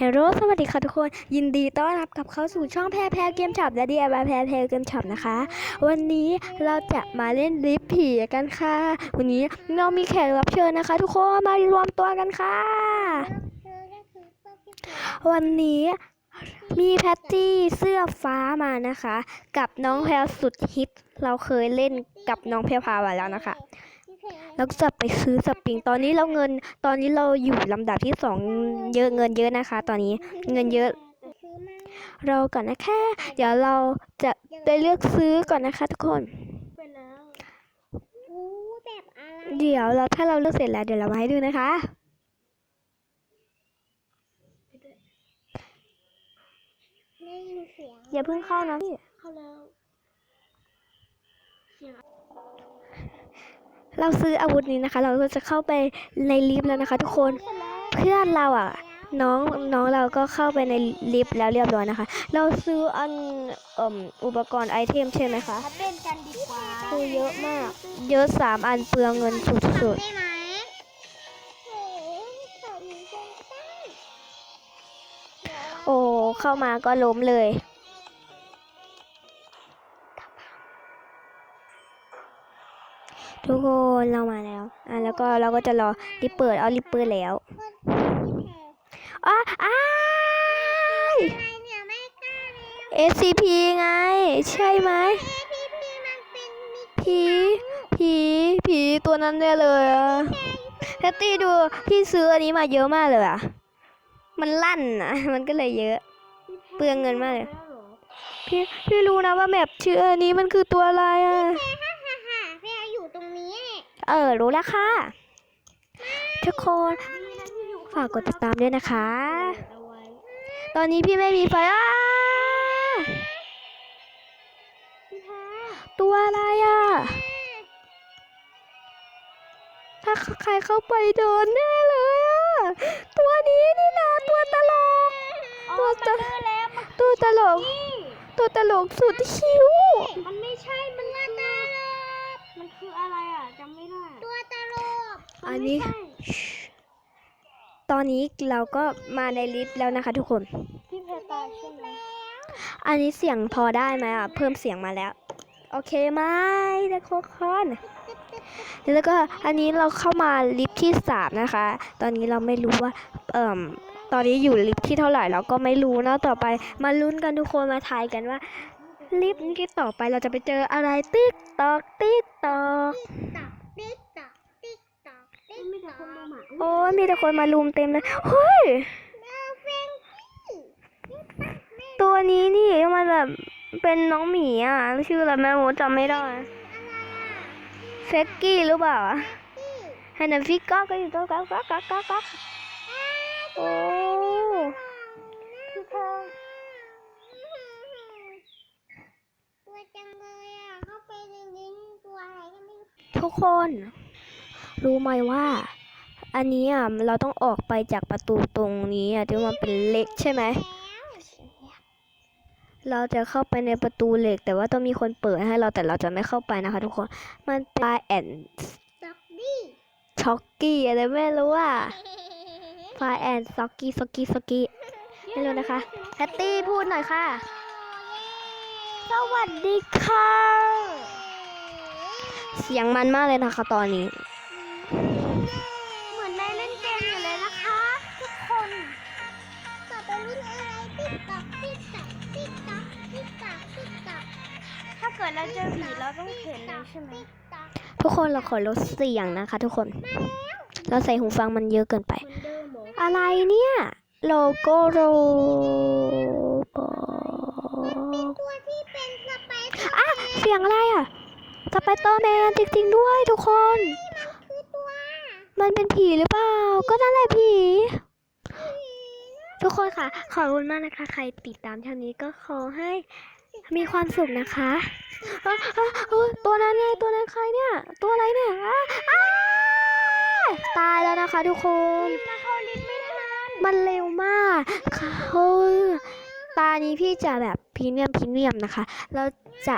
ฮลโหลสวัสดีค่ะทุกคน ยินดีต้อนรับกลับเข้าสู่ช่องแพรแพรเกมช็อปและดีไอแพรแพรเกมช็อปนะคะ วันนี้เราจะมาเล่นลิฟต์ผีกันค่ะ วันนี้เรามีแขกรับเชิญนะคะ ทุกคนมารวมตัวกันค่ะ วันนี้มีแพตตี้เสื้อฟ้ามานะคะ กับน้องแพรสุดฮิตเราเคยเล่นกับน้องแพรพามาแล้วนะคะ แล้วจะไปซื้อสปริงตอนนี้เราเงินตอนนี้เราอยู่ลำดับที่สองเยอะเงินเยอะนะคะ ตอนนี้เงินเยอะ เราก่อนนะคะ เดี๋ยวเราจะไปเลือกซื้อก่อนนะคะ ทุกคนไปแล้วอู้แบบอะไรเดี๋ยวเราถ้าเราเลือกเสร็จแล้วเดี๋ยวเรามาให้ดูนะคะได้ยินเสียงอย่าเพิ่งเข้านะพี่เข้าแล้ว เราซื้ออาวุธนี้นะคะ เราก็จะเข้าไปในลิฟต์แล้วนะคะ ทุกคนเพื่อนเราอะ น้องน้องเราก็เข้าไปในลิฟต์แล้วเรียบร้อยนะคะ เราซื้ออันอุปกรณ์ไอเทมใช่ไหมคะเต้นกันดีกว่าคือเยอะมาก เยอะสามอันเปลืองเงินสุดได้ไหมโอ้ยขอหนูจังได้เดี๋ยวๆโอ้เข้ามาก็ล้มเลย ทุกคนเรามาแล้ว อะแล้วก็เราก็จะรอรีบเปิดเอารีบเปิดแล้วเพื่อนพี่แพรอ้าอ้ายอะไรเนี่ยไม่กล้าแล้ว SCP ไง ใช่ไหมเอ้พี่พี่มันเป็นมิกผีผีผีตัวนั้นเนี่ยเลยอะแพตตี้ดูพี่ซื้ออันนี้มาเยอะมากเลยอะมันลั่นอะมันก็เลยเยอะ เปลืองเงินมากเลย พี่พี่รู้นะว่าแมปชื่ออันนี้มันคือตัวอะไรอะ ฮ่าฮ่าฮ่าแพรอยู่ตรงนี้ เออ รู้แล้วค่ะ ทุกคนฝากกดติดตามด้วยนะคะเอาไว้ตอนนี้พี่ไม่มีไฟอ้าพี่แพรตัวอะไรอะถ้าใครเข้าไปโดนแน่เลยอะตัวนี้นี่นะตัวตลก ตัวตลกแล้วมันตัวตลก ตัวตลกสุดคิ้ว มันไม่ใช่ มัน อันนี้ ตอนนี้เราก็มาในลิฟต์แล้วนะคะทุกคน พี่แพรตายใช่ไหมอันนี้เสียงพอได้ไหมอะ เพิ่มเสียงมาแล้ว โอเคไหมทุกคนแล้วก็อันนี้เราเข้ามาลิฟต์ที่สามนะคะ ตอนนี้เราไม่รู้ว่า เอ่มตอนนี้อยู่ลิฟต์ที่เท่าไหร่เราก็ไม่รู้นะต่อไปมาลุ้นกันทุกคนมาทายกันว่าลิฟต์นี้ต่อไปเราจะไปเจออะไรติ๊กตอกติ๊กตอกติ๊กตอกติ๊กตอกติ๊กตอกไม่แต่คนมาหมา โอ้ยมีแต่คนมาลุมเต็มเลยเฮ้ยเออเฟงกี้ตัวนี้นี่มันแบบเป็นน้องหมีอะ ชื่ออะไรแม่โมจำไม่ได้เฟกกี้หรือเปล่าอะแฮนนาฟิกก็ก็อยู่ตัวก็ก็ก็ก็ก็โอ้คือเธอตัวจังเลยอะเข้าไปในลิ้นตัวอะไรก็ไม่รู้ทุกคน รู้ไหมว่า อันนี้อะเราต้องออกไปจากประตูตรงนี้อะที่มันเป็นเหล็กใช่ไหม เราจะเข้าไปในประตูเหล็ก แต่ว่าต้องมีคนเปิดให้เราแต่เราจะไม่เข้าไปนะคะ ทุกคน มันปลาแอนด็อกดี้ช็อกกี้อะไรไม่รู้อะฟาแอนซ็อกกี้ซ็อกกี้ซ็อกกี้ไม่รู้นะคะแพตตี้พูดหน่อยค่ะ สวัสดีค่ะ เสียงมันมากเลยนะคะตอนนี้เหมือน เกิดเราเจอผีเราต้องเห็นเลยใช่ไหมติ๊กต๊อกทุกคนเราขอลดเสียงนะคะ ทุกคน เราใส่หูฟังมันเยอะเกินไปเหมือนเดิมเหรออะไรเนี่ย โลโก้โรบอตัวที่เป็นสไปเดอร์อะเสียงอะไรอะสไปเตอร์แมนจริงๆด้วยทุกคนคือตัวมันเป็นผีหรือเปล่า ก็นั่นแหละผีทุกคนค่ะ ขอบคุณมากนะคะ ใครติดตามช่องนี้ก็ขอให้ มีความสุขนะคะอะอะเอ้ยตัวนั้นไงตัวนั้นใครเนี่ย ตัวอะไรเนี่ยอะอะตายแล้วนะคะทุกคนมาเข้าลิฟต์ไม่ทันมันเร็วมากค่ะเฮ้ยตานี้พี่จะแบบพรีเมียมพรีเมียมนะคะ เราจะ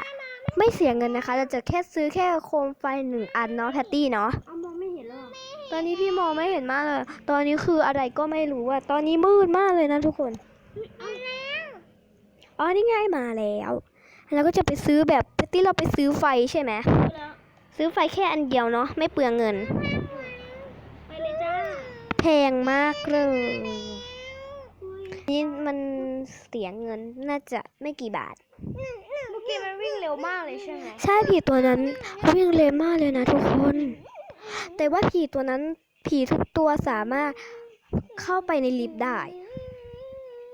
ไม่เสียเงินนะคะ เราจะแค่ซื้อแค่โคมไฟหนึ่งอันเนาะแพตตี้เนาะเอามองไม่เห็นแล้วอะไม่เห็ตอนนี้พี่มองไม่เห็นมากเลย ตอนนี้คืออะไรก็ไม่รู้อะตอนนี้มืดมากเลยนะทุกคนเอาแล้วอ๋อนี่ไง่ายมาแล้วแล้วก็จะไปซื้อแบบที่เราไปซื้อไฟใช่ไหมซื้อไฟแค่อันเดียวเนาะไม่เปลืองเงิน ไปเลยจ้าแพงมากเลยนี่มันเสียเงินน่าจะไม่กี่บาทเมื่อกี้มันวิ่งเร็วมากเลยใช่ไหมใช่ผีตัวนั้นวิ่งเร็วมากเลยนะทุกคน แต่ว่าผีตัวนั้นผีทุกตัวสามารถเข้าไปในลิฟต์ได้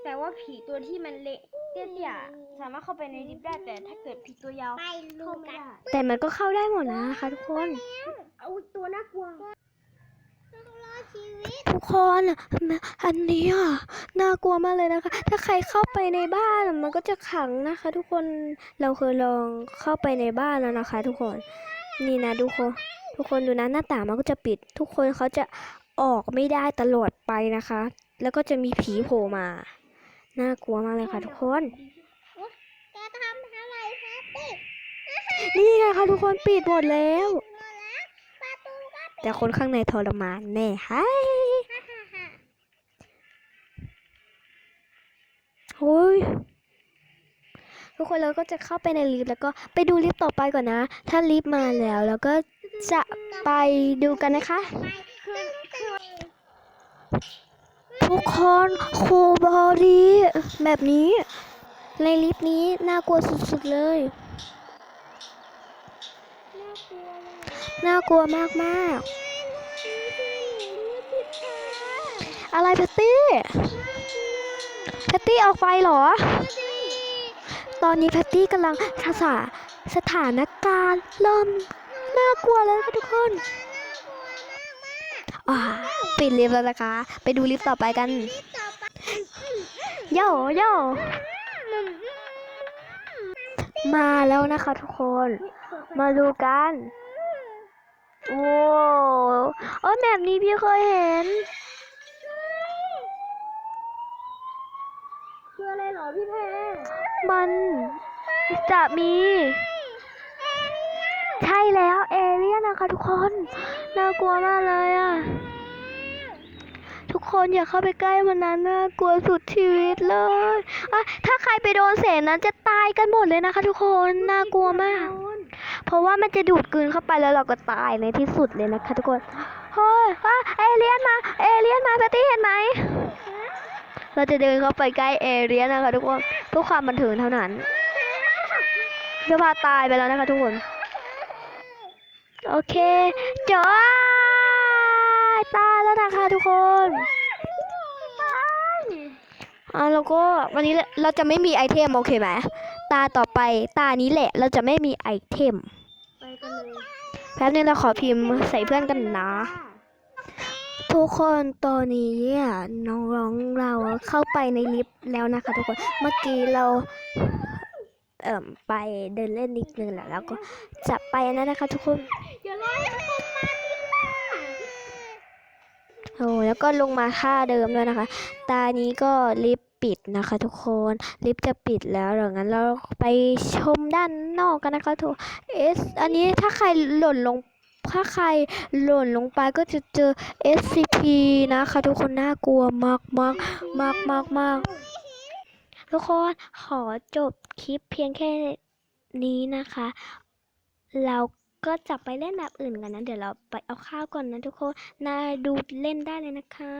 แต่ว่าผีตัวที่มันเละ เตี้ยๆสามารถเข้าไปในลิฟต์ได้แต่ถ้าเกิดผีตัวยาวไปลูเข้ากไม่กันได้แต่มันก็เข้าได้หมดนะคะทุกคนเอาตัวน่ากลัวต้องรอดชีวิตทุกคนอันนี้อะน่ากลัวมากเลยนะคะ ถ้าใครเข้าไปในบ้านมันก็จะขังนะคะ ทุกคนเราเคยลองเข้าไปในบ้านแล้วนะคะ ทุกคนนี่นะทุกคนทุกคนดูนะหน้าต่างมันก็จะปิด ทุกคนเขาจะออกไม่ได้ตลอดไปนะคะ แล้วก็จะมีผีโผล่มา น่ากลัวมากเลยค่ะทุกคน แกทำอะไรแพตตี้นี่ไงคะทุกคนปิดหมดแล้ว หมดแล้วประตูก็ปิดแต่คนข้างในทรมานแน่ฮะฮ่าฮ่าฮ่าโอ้ยทุกคนเราก็จะเข้าไปในลิฟต์แล้วก็ไปดูลิฟต์ต่อไปก่อนนะ ถ้าลิฟต์มาแล้วแล้วก็จะไปดูกันนะคะ ไปคือคือ ทุกคนครูบอดีแบบนี้ ในลิฟต์นี้น่ากลัวสุดๆเลย น่ากลัวมากๆอะไรแพตตี้แพตตี้ออกไปเหรอ ตอนนี้แพตตี้กำลังทักษาสถานการณ์เริ่มน่ากลัวแล้วค่ะทุกคน ปิดลิฟต์แล้วนะคะ ไปดูลิฟต์ต่อไปกันต่อไปโยโย่มาแล้วนะคะทุกคน มาดูกันโอ้เออแบบนี้พี่เคยเห็นคืออะไรเหรอพี่แพรมันจะมี ใช่แล้วเอเลี่ยนนะคะทุกคน น่ากลัวมากเลยอะ ทุกคนอย่าเข้าไปใกล้มันนะน่ากลัวสุดชีวิตเลยอะถ้าใครไปโดนแสงนั้นจะตายกันหมดเลยนะคะ ทุกคนน่ากลัวมาก เพราะว่ามันจะดูดกลืนเข้าไปแล้วเราก็ตายในที่สุดเลยนะคะ ทุกคนเฮ้ยอะเอเลี่ยนมาเอเลี่ยนมาแพตตี้เห็นไหมเราจะเดินเข้าไปใกล้เอเลี่ยนนะคะ ทุกคนเพื่อความบันเทิงเท่านั้นเดี๋ยวพาตายไปแล้วนะคะทุกคน โอเคจอตายแล้วนะคะทุกคนอ่าแล้วก็วันนี้เราจะไม่มีไอเทมโอเคไหมตาต่อไปตานี้แหละ เราจะไม่มีไอเทมไปกันเลยแป๊บนึงเราขอพิมพ์ใส่เพื่อนกันนะ ทุกคนตอนนี้อะน้องเราเข้าไปในลิฟต์แล้วนะคะ ทุกคนเมื่อกี้เราเอ่มไปเดินเล่นนิดนึงแล้วแล้วก็จะไปนนั้นนะคะ ทุกคน โอ้แล้วก็ลงมาท่าเดิมด้วยนะคะ ตานี้ก็ลิฟปิดนะคะทุกคน ลิฟจะปิดแล้วเดี๋ยวงั้นเราไปชมด้านนอกกันนะคะทุกเอสอันนี้ถ้าใครหล่นลงถ้าใครหล่นลงไปก็จะเจอ SCP นะคะทุกคนน่ากลัวมากมากมากมากมากทุกคนขอจบคลิปเพียงแค่นี้นะคะ เรา ก็จะไปเล่นแบบอื่นกันนะ เดี๋ยวเราไปเอาข้าวก่อนนะทุกคน นาดูเล่นได้เลยนะคะ